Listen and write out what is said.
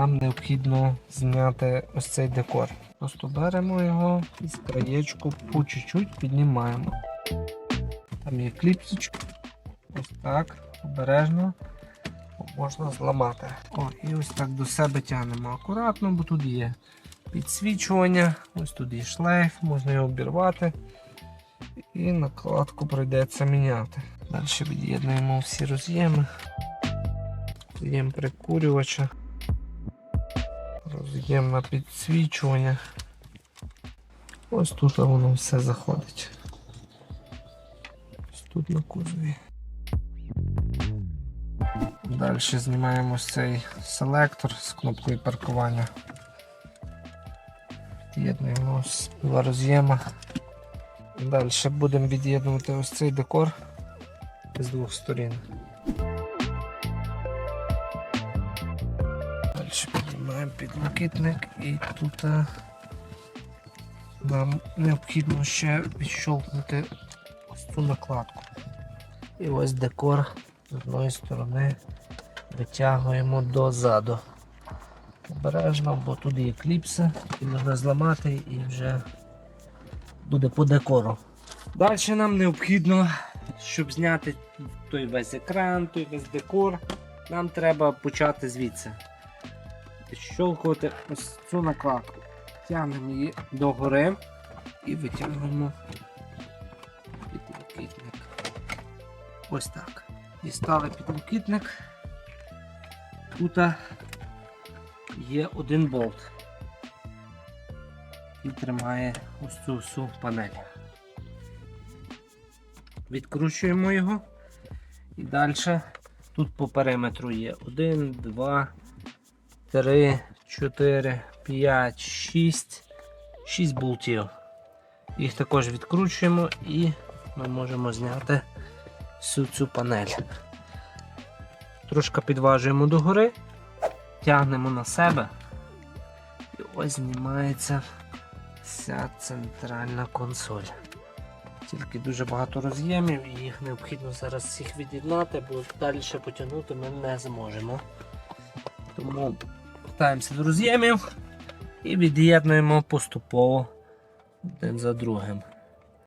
нам необхідно зняти ось цей декор. Просто беремо його і з краєчку по чуть-чуть піднімаємо. Там є кліпсочка. Ось так, обережно. Можна зламати. О, і ось так до себе тягнемо акуратно, бо тут є підсвічування, ось тут є шлейф, можна його обірвати. І накладку прийдеться міняти. Далі від'єднуємо всі роз'єми. Роз'єм прикурювача. На підсвічування. Ось тут воно все заходить. Ось тут на кузові. Далі знімаємо ось цей селектор з кнопкою паркування. Від'єднуємо ось два роз'єма. Далі будемо від'єднувати ось цей декор з двох сторін. Піднімаємо підлокітник і тут е, нам необхідно ще відщолкнути ось цю накладку. І ось декор з одної сторони витягуємо дозаду. Обережно, бо тут є кліпси, і можна зламати і вже буде по декору. Далі нам необхідно, щоб зняти той весь екран, той весь декор, нам треба почати звідси. Щолкувати ось цю накладку. Тягнемо її догори і витягуємо підлокітник. Ось так. Дістали підлокітник. Тут є один болт і тримає ось цю всю панель. Відкручуємо його і далі тут по периметру є 1, 2, 3, 4, 5, 6, 6 болтів. Їх також відкручуємо і ми можемо зняти всю цю панель. Трошки підважуємо догори, тягнемо на себе і ось знімається вся центральна консоль. Тільки дуже багато роз'ємів і їх необхідно зараз всіх від'єднати, бо далі потягнути ми не зможемо. Тому вертаємося до роз'ємів і від'єднуємо поступово один за другим.